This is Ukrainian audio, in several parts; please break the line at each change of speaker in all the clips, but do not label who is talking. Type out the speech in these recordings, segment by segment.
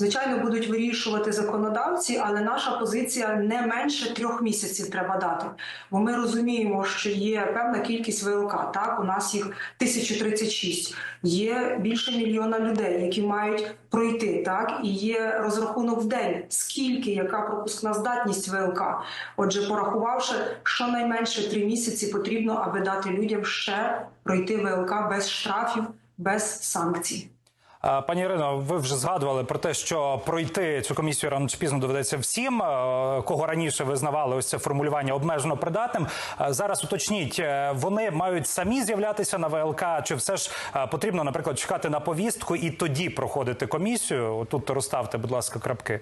Звичайно, будуть вирішувати законодавці, але наша позиція не менше трьох місяців треба дати. Бо ми розуміємо, що є певна кількість ВЛК. Так, у нас їх 1036. Є більше мільйона людей, які мають пройти. Так, і є розрахунок в день, скільки яка пропускна здатність ВЛК. Отже, порахувавши, щонайменше три місяці потрібно, аби дати людям ще пройти ВЛК без штрафів, без санкцій.
А, Пані Ірино, ви вже згадували про те, що пройти цю комісію рано чи пізно доведеться всім, е, кого раніше визнавали ось це формулювання обмежено придатним. Е, Зараз уточніть, е, вони мають самі з'являтися на ВЛК, чи все ж е, потрібно, наприклад, чекати на повістку і тоді проходити комісію? Тут розставте, будь ласка, крапки.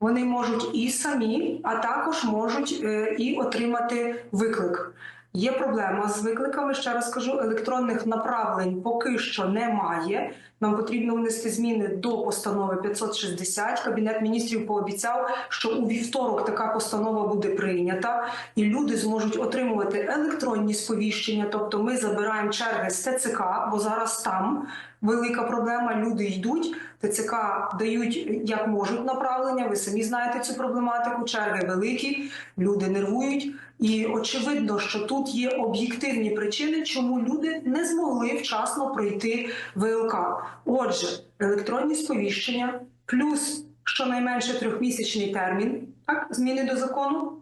Вони можуть і самі, а також можуть е, і отримати виклик. Є проблема з викликами. Ще раз кажу, електронних направлень поки що немає. Нам потрібно внести зміни до постанови 560. Кабінет міністрів пообіцяв, що у вівторок така постанова буде прийнята, і люди зможуть отримувати електронні сповіщення. Тобто, ми забираємо черги з ТЦК, бо зараз там велика проблема. Люди йдуть. ТЦК дають як можуть направлення. Ви самі знаєте цю проблематику. Черги великі, люди нервують. І очевидно, що тут є об'єктивні причини, чому люди не змогли вчасно пройти ВЛК. Отже, електронні сповіщення плюс щонайменше трьохмісячний термін, так зміни до закону,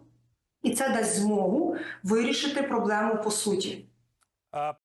і це дасть змогу вирішити проблему по суті.